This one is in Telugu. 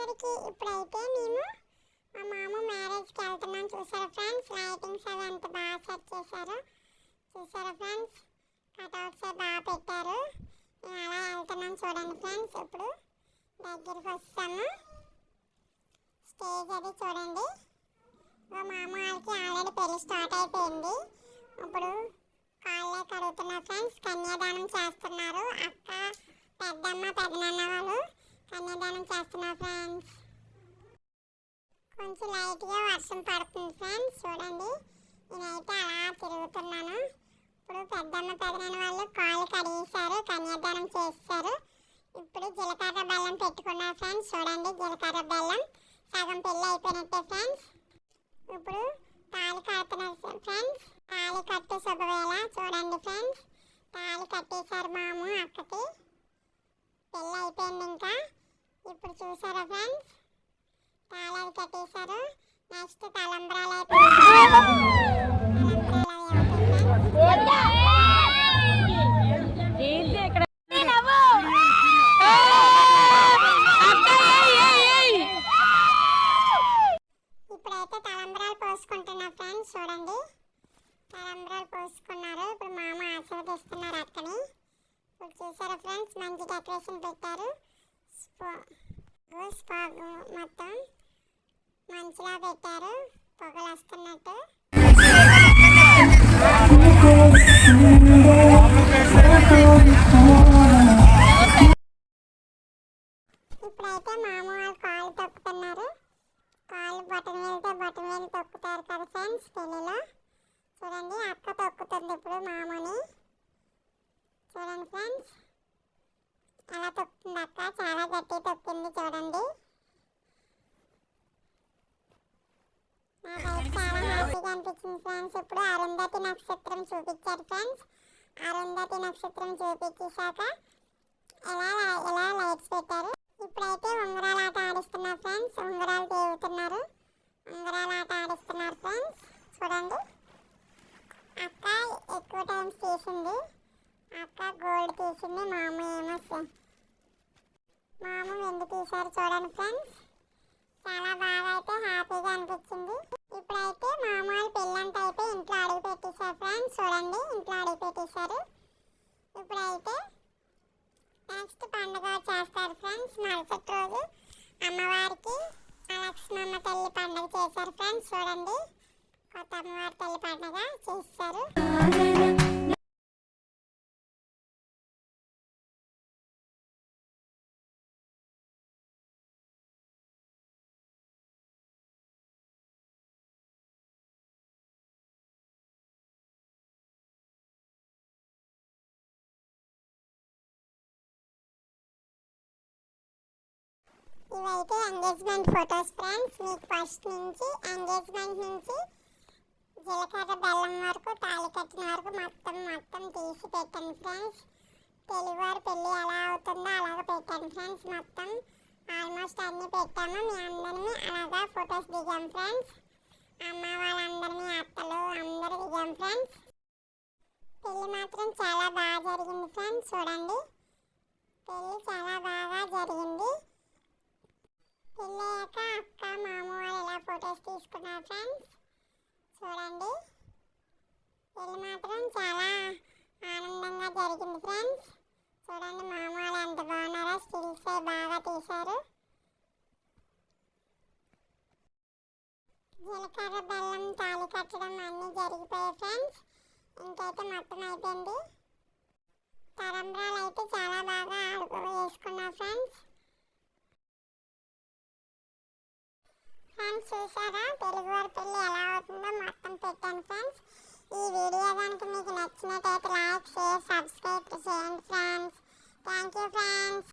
అందరికీ ఇప్పుడైతే మేము మా మామ మ్యారేజ్కి వెళ్తున్నాం. చూసారా ఫ్రెండ్స్? లైటింగ్స్ అవి ఎంత బాగా సెట్ చేశారు. చూసారా ఫ్రెండ్స్? కటౌట్స్ బాగా పెట్టారు. అలా వెళ్తున్నాం చూడండి ఫ్రెండ్స్. ఇప్పుడు దగ్గరికి వస్తాము. స్టేజ్ అది చూడండి. మా మామ వాళ్ళకి ఆల్రెడీ పెళ్ళి స్టార్ట్ అయిపోయింది. ఇప్పుడు కాళ్ళే కడుగుతున్నారు ఫ్రెండ్స్. కన్యాదానం చేస్తున్నారు. అక్క పెద్దమ్మ పెద్దనాన్న వాళ్ళు. కన్యాదానం చేస్తున్నా ఫ్రెండ్స్ కొంచెం లైట్గా వర్షం పడుతుంది ఫ్రెండ్స్ చూడండి. నేనైతే అలా తిరుగుతున్నాను. ఇప్పుడు పెద్దమ్మ పెదనాన్న వాళ్ళు కాళ్ళు కడిగేశారు కన్యాదానం చేస్తారు ఇప్పుడు జీలకర్ర బెల్లం పెట్టుకున్నా ఫ్రెండ్స్ చూడండి జీలకర్ర బెల్లం. సగం పెళ్ళి అయిపోయినట్టే ఫ్రెండ్స్ ఇప్పుడు తాళి కడుతున్నారు ఫ్రెండ్స్ తాళి కట్టే శుభవేళ చూడండి ఫ్రెండ్స్ తాళి కట్టేశారు మాము అక్కకి. పెళ్ళి అయిపోయింది ఇంకా. ఇప్పుడు చూసారా ఫ్రెండ్స్ తాళి అది కట్టేశారు. నెక్స్ట్ తలంబ్రాలు అయిపోయింది తలంబ్రాలు అవి అవుతాయి ఇప్పుడైతే తలంబ్రాలు పోసుకుంటున్నా ఫ్రెండ్స్ చూడండి. తలంబ్రాలు పోసుకున్నారు. ఇప్పుడు మామ ఆశీర్వదిస్తున్నారు అక్కని ఇప్పుడు చూసారా ఫ్రెండ్స్ మంచి డెకరేషన్ పెట్టారు. రోజ్ ఓ మొత్తం మంచిగా పెట్టారు. పొగలు వస్తున్నట్టు ఇప్పుడైతే మామ వాళ్ళు కాళ్ళు తొక్కుతున్నారు. కాళ్ళు బటన్ వెళ్తే బటన్ వెళ్ళి తొక్కుతారు కదా ఫ్రెండ్స్ పెళ్ళిలో. చూడండి అక్క తొక్కుతుంది ఇప్పుడు మామని. చూడండి ఫ్రెండ్స్. అలా తొక్కుతుంది అక్క చాలా గట్టి తొక్కింది చూడండి. నాకైతే చాలా హ్యాపీగా అనిపించింది ఫ్రెండ్స్. ఇప్పుడు అరుంధతి నక్షత్రం చూపించారు ఫ్రెండ్స్. అరుంధతి నక్షత్రం చూపించేశాక ఎలా ఎలా లైట్స్ పెట్టారు? ఒకసారి చూడండి ఫ్రెండ్స్. చాలా బాగా అయితే హ్యాపీగా అనిపించింది. ఇప్పుడైతే మామూలు పెళ్ళంట అయితే ఇంట్లో అడుగు పెట్టేశారు ఫ్రెండ్స్. చూడండి ఇంట్లో అడుగు పెట్టేశారు. ఇప్పుడైతే నెక్స్ట్ పండుగ చేస్తారు ఫ్రెండ్స్. మరుసటి రోజు అమ్మవారికి లక్ష్మమ్మ తల్లి పండుగ చేశారు ఫ్రెండ్స్. చూడండి కొత్త అమ్మవారి తల్లి పండుగ చేస్తారు. ఇవైతే ఎంగేజ్మెంట్ ఫొటోస్ ఫ్రెండ్స్ మీకు ఫస్ట్ నుంచి ఎంగేజ్మెంట్ నుంచి జీలకర్ర బెల్లం వరకు తాళి కట్టిన వరకు మొత్తం మొత్తం తీసి పెట్టండి ఫ్రెండ్స్ తెలుగువారి పెళ్ళి ఎలా అవుతుందో అలాగ పెట్టాను ఫ్రెండ్స్ మొత్తం ఆల్మోస్ట్ అన్నీ పెట్టాము. మీ అందరినీ అలాగా ఫొటోస్ దిగాం ఫ్రెండ్స్ అమ్మ వాళ్ళందరినీ అత్తలు అందరూ దిగాం ఫ్రెండ్స్ పెళ్ళి మాత్రం చాలా బాగా జరిగింది ఫ్రెండ్స్ చూడండి. పెళ్ళి చాలా బాగా జరిగింది. పెళ్ళయ్యాక అక్క మామ వాళ్ళు ఎలా ఫొటోస్ తీసుకున్నారు ఫ్రెండ్స్ చూడండి. పెళ్ళి మాత్రం చాలా ఆనందంగా జరిగింది ఫ్రెండ్స్ చూడండి మామ వాళ్ళు ఎంత బాగున్నారో స్టిల్స్ బాగా తీశారు. జీలకర్ర బెల్లం తాళి కట్టడం అన్నీ జరిగిపోయాయి ఫ్రెండ్స్ ఇంకైతే మొత్తం అయిపోయింది. తరంబ్రాలు అయితే చూశాక తెలుగు వారి పెళ్ళి ఎలా అవుతుందో మొత్తం పెట్టాను ఫ్రెండ్స్ ఈ వీడియో కనుక మీకు నచ్చినట్టయితే లైక్ షేర్ సబ్స్క్రైబ్ చేయండి ఫ్రెండ్స్ థ్యాంక్ యూ ఫ్రెండ్స్